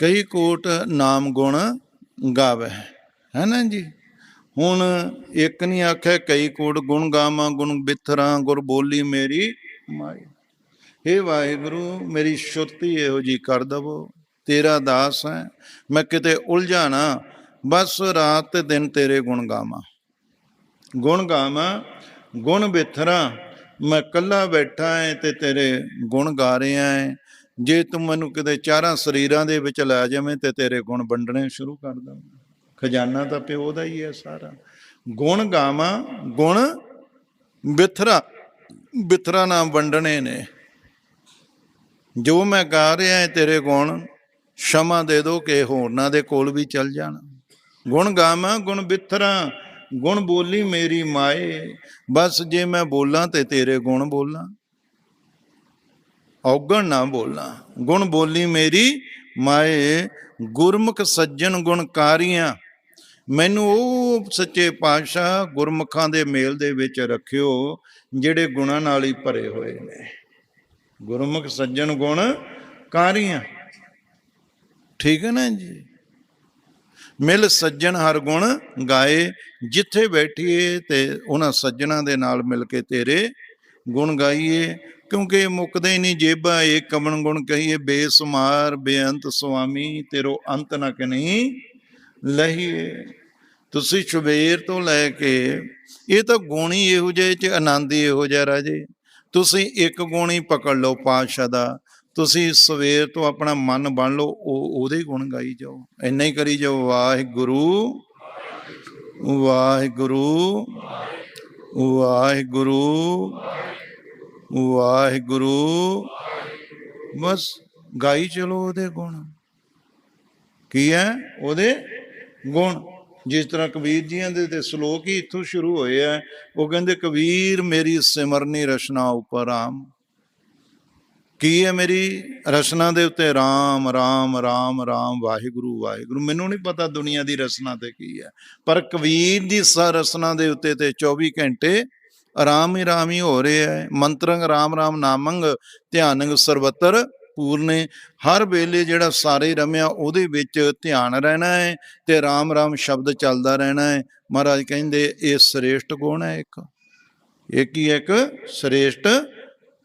ਕਈ ਕੋਟ ਨਾਮ ਗੁਣ ਗਾਵੇ। ਹੈ ਨਾ ਜੀ? ਹੁਣ ਇੱਕ ਨਹੀਂ ਆਖਿਆ ਕਈ ਕੋਟ ਗੁਣ ਗਾਵਾਂ, ਗੁਣ ਬਿਥਰਾਂ, ਗੁਰ ਬੋਲੀ ਮੇਰੀ ਮਾਈ। ਹੇ ਵਾਹਿਗੁਰੂ, ਮੇਰੀ ਸ਼ੁਰਤੀ ਇਹੋ ਜੀ ਕਰ ਦਵੋ। ਤੇਰਾ ਦਾਸ ਹੈ, ਮੈਂ ਕਿਤੇ ਉਲਝਾ ਨਾ ਬਸ ਰਾਤ ਤੇ ਦਿਨ ਤੇਰੇ ਗੁਣ ਗਾਵਾਂ। ਗੁਣ ਗਾਵਾਂ, ਗੁਣ ਬਿਥਰਾਂ, ਮੈਂ ਕੱਲਾ ਬੈਠਾ ਐ ਤੇ ਤੇਰੇ ਗੁਣ ਗਾ ਰਿਹਾ ਐ ਜੇ ਤੂੰ ਮੈਨੂੰ ਕਿਤੇ ਚਾਰਾਂ ਸਰੀਰਾਂ ਦੇ ਵਿੱਚ ਲੈ ਜਾਵੇਂ ਤੇ ਤੇਰੇ ਗੁਣ ਵੰਡਣੇ ਸ਼ੁਰੂ ਕਰ ਦਵਾਂ ਖਜ਼ਾਨਾ ਤਾਂ ਪਿਓ ਦਾ ਹੀ ਹੈ ਸਾਰਾ। ਗੁਣ ਗਾਵਾਂ, ਗੁਣ ਬਿਥਰਾ ਬਿਥਰਾ ਨਾਮ ਵੰਡਣੇ ਨੇ। ਜੋ ਮੈਂ ਗਾ ਰਿਹਾ ਹੈ ਤੇਰੇ ਗੁਣ, ਸ਼ਮਾ ਦੇ ਦੋ ਕਿ ਹੋਰਨਾਂ ਦੇ ਕੋਲ ਵੀ ਚੱਲ ਜਾਣ। ਗੁਣ ਗਾਵਾਂ, ਗੁਣ ਬਿਥਰਾ, ਗੁਣ ਬੋਲੀ ਮੇਰੀ ਮਾਏ। ਬਸ ਜੇ ਮੈਂ ਬੋਲਾਂ ਤੇ ਤੇਰੇ ਗੁਣ ਬੋਲਾਂ। ਔਗਣ ਨਾ ਬੋਲਣਾ ਗੁਣ ਬੋਲੀ ਮੇਰੀ, ਮਾਏ ਗੁਰਮੁਖ ਸੱਜਣ ਗੁਣਕਾਰੀਆਂ ਮੈਨੂੰ ਉਹ ਸੱਚੇ ਪਾਤਸ਼ਾਹ ਗੁਰਮੁਖਾਂ ਦੇ ਮੇਲ ਦੇ ਵਿੱਚ ਰੱਖਿਓ, ਜਿਹੜੇ ਗੁਣਾਂ ਨਾਲ ਹੀ ਭਰੇ ਹੋਏ ਨੇ। ਗੁਰਮੁਖ ਸੱਜਣ ਗੁਣ ਕਾਰੀਆਂ। ਠੀਕ ਹੈ ਨਾ ਜੀ? ਮਿਲ ਸੱਜਣ ਹਰ ਗੁਣ ਗਾਏ, ਜਿੱਥੇ ਬੈਠੀਏ ਤੇ ਉਹਨਾਂ ਸੱਜਣਾ ਦੇ ਨਾਲ ਮਿਲ ਕੇ ਤੇਰੇ ਗੁਣ ਗਾਈਏ, ਕਿਉਂਕਿ ਮੁੱਕਦੇ ਹੀ ਨਹੀਂ ਜੇਬਾ, ਇਹ ਕਮਣ ਗੁਣ ਕਹੀਏ, ਬੇਸੁਮਾਰ ਬੇਅੰਤ ਸੁਆਮੀ, ਤੇਰੋ ਅੰਤ ਨਾ ਕਿ ਨਹੀਂ ਲਹੀਏ। ਤੁਸੀਂ ਸ਼ੁਬੇਰ ਤੋਂ ਲੈ ਕੇ, ਇਹ ਤਾਂ ਗੁਣੀ ਇਹੋ ਜਿਹੇ ਚ ਆਨੰਦ ਇਹੋ ਜਿਹਾ ਰਾਜੇ। ਤੁਸੀਂ ਇੱਕ ਗੁਣੀ ਪਕੜ ਲਓ ਪਾਤਸ਼ਾਹ ਦਾ, ਤੁਸੀਂ ਸਵੇਰ ਤੋਂ ਆਪਣਾ ਮਨ ਬਣ ਲਓ ਉਹਦੇ ਗੁਣ ਗਾਈ ਜਾਓ। ਇੰਨਾ ਹੀ ਕਰੀ ਜਾਓ ਵਾਹਿਗੁਰੂ ਵਾਹਿਗੁਰੂ ਵਾਹਿਗੁਰੂ ਵਾਹਿਗੁਰੂ ਵਾਹਿਗੁਰੂ। ਬਸ ਗਾਈ ਚਲੋ ਉਹਦੇ ਗੁਣ। ਕੀ ਹੈ? ਉਹਦੇ ਗੁਣ। ਜਿਸ ਤਰ੍ਹਾਂ ਕਬੀਰ ਜੀਆਂ ਦੇ ਤੇ ਸ਼ਲੋਕ ਹੀ ਇੱਥੋਂ ਸ਼ੁਰੂ ਹੋਏ ਆ, ਉਹ ਕਹਿੰਦੇ, ਕਬੀਰ, ਮੇਰੀ ਸਿਮਰਨੀ ਰਚਨਾ ਉਪਰ ਰਾਮ ਕੀ ਹੈ ਮੇਰੀ ਰਚਨਾ ਦੇ ਉੱਤੇ? ਰਾਮ ਰਾਮ ਰਾਮ ਰਾਮ, ਵਾਹਿਗੁਰੂ ਵਾਹਿਗੁਰੂ। ਮੈਨੂੰ ਨਹੀਂ ਪਤਾ ਦੁਨੀਆ ਦੀ ਰਚਨਾ ਤੇ ਕੀ ਹੈ। ਪਰ ਕਬੀਰ ਦੀ ਸ ਰਚਨਾ ਦੇ ਉੱਤੇ ਤੇ 24 ਘੰਟੇ ਆਰਾਮ ਹੀ ਰਾਮ ਹੀ ਹੋ ਰਿਹਾ ਹੈ ਮੰਤਰੰਗ ਰਾਮ ਰਾਮ ਨਾਮੰਗ, ਧਿਆਨੰਗ ਸਰਵਤਰ ਪੂਰਨੇ। ਹਰ ਵੇਲੇ ਜਿਹੜਾ ਸਾਰੇ ਰਮਿਆ ਉਹਦੇ ਵਿੱਚ ਧਿਆਨ ਰਹਿਣਾ ਹੈ ਤੇ ਰਾਮ ਰਾਮ ਸ਼ਬਦ ਚੱਲਦਾ ਰਹਿਣਾ ਹੈ ਮਹਾਰਾਜ ਕਹਿੰਦੇ, ਇਹ ਸ੍ਰੇਸ਼ਟ ਗੁਣ ਹੈ ਇੱਕ। ਇਹ ਕੀ ਹੈ ਇੱਕ? ਸ੍ਰੇਸ਼ਟ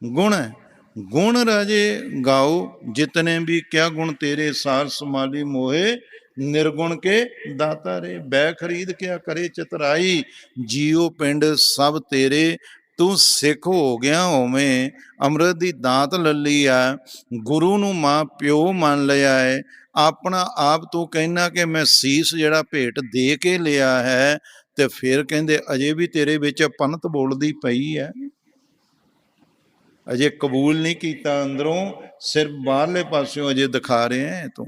ਗੁਣ ਹੈ ਗੁਣ ਰਾਜੇ ਗਾਓ, ਜਿਤਨੇ ਵੀ ਕਿਆ ਗੁਣ ਤੇਰੇ ਸਾਰ ਸਮਾਲੀ ਮੋਹੇ ਨਿਰਗੁਣ ਕੇ ਦਾਤਾ ਰੇ ਬੈ ਖਰੀਦ ਕਿਆ ਕਰੇ ਚਤਰਾਈ। ਜੀਉ ਪਿੰਡ ਸਭ ਤੇਰੇ, ਤੂੰ ਸਿੱਖ ਹੋ ਗਿਆ ਹੋਵੇਂ ਅੰਮ੍ਰਿਤ ਦੀ ਦਾਤ ਲੱਲੀ ਆ ਗੁਰੂ ਨੂੰ ਮਾਂ ਪਿਓ ਮੰਨ ਲਿਆ ਹੈ ਆਪਣਾ ਆਪ ਤੂੰ ਕਹਿਣਾ ਕਿ ਮੈਂ ਸੀਸ ਜਿਹੜਾ ਭੇਟ ਦੇ ਕੇ ਲਿਆ ਹੈ, ਤੇ ਫਿਰ ਕਹਿੰਦੇ ਅਜੇ ਵੀ ਤੇਰੇ ਵਿੱਚ ਪੰਨਤ ਬੋਲਦੀ ਪਈ ਹੈ ਅਜੇ ਕਬੂਲ ਨਹੀਂ ਕੀਤਾ ਅੰਦਰੋਂ ਸਿਰਫ ਬਾਹਰਲੇ ਪਾਸਿਓਂ ਅਜੇ ਦਿਖਾ ਰਿਹਾ ਹੈ ਤੂੰ।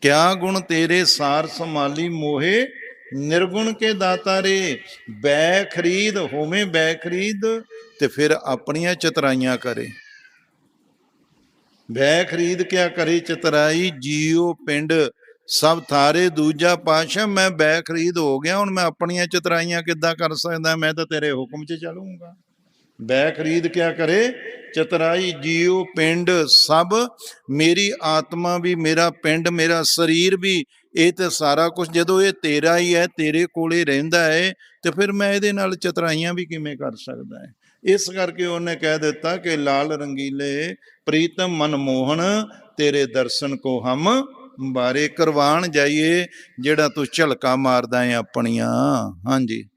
ਕਿਆ ਗੁਣ ਤੇਰੇ ਸਾਰ ਸੰਭਾਲੀ ਮੋਹੇ? ਨਿਰਗੁਣ ਕੇ ਦਾਤਾ ਰੇ, ਬੈ ਖਰੀਦ, ਹੋਵੇਂ ਬੈ ਖਰੀਦ ਤੇ ਫਿਰ ਆਪਣੀਆਂ ਚਤਰਾਈਆਂ ਕਰੇ। ਬੈ ਖਰੀਦ ਕਿਆ ਕਰੇ ਚਤਰਾਈ ਜੀਓ ਪਿੰਡ, ਸਭ ਥਾਰੇ ਦੂਜਾ ਪਾਸ਼ਾ ਮੈਂ ਬੈ ਖਰੀਦ ਹੋ ਗਿਆ, ਹੁਣ ਮੈਂ ਆਪਣੀਆਂ ਚਤਰਾਈਆਂ ਕਿੱਦਾਂ ਕਰ ਸਕਦਾ? ਮੈਂ ਤਾਂ ਤੇਰੇ ਹੁਕਮ 'ਚ ਚੱਲੂੰਗਾ। ਬੈ ਖਰੀਦ ਕਿਆ ਕਰੇ? ਚਤਰਾਈ ਜੀਉ ਪਿੰਡ ਸਭ, ਮੇਰੀ ਆਤਮਾ ਵੀ ਮੇਰਾ ਪਿੰਡ, ਮੇਰਾ ਸਰੀਰ ਵੀ, ਇਹ ਤੇ ਸਾਰਾ ਕੁਝ ਜਦੋਂ ਇਹ ਤੇਰਾ ਹੀ ਹੈ, ਤੇਰੇ ਕੋਲੇ ਰਹਿੰਦਾ ਹੈ, ਤੇ ਫਿਰ ਮੈਂ ਇਹਦੇ ਨਾਲ ਚਤਰਾਈਆਂ ਵੀ ਕਿਵੇਂ ਕਰ ਸਕਦਾ ਹੈ? ਇਸ ਕਰਕੇ ਉਹਨੇ ਕਹਿ ਦਿੱਤਾ ਕਿ ਲਾਲ ਰੰਗੀਲੇ ਪ੍ਰੀਤਮ ਮਨਮੋਹਨ ਤੇਰੇ ਦਰਸ਼ਨ ਕੋ ਹਮ ਬਾਰੇ ਕਰਵਾਣ ਜਾਈਏ, ਜਿਹੜਾ ਤੂੰ ਝਲਕਾ ਮਾਰਦਾ ਹੈ ਆਪਣੀਆਂ। ਹਾਂਜੀ।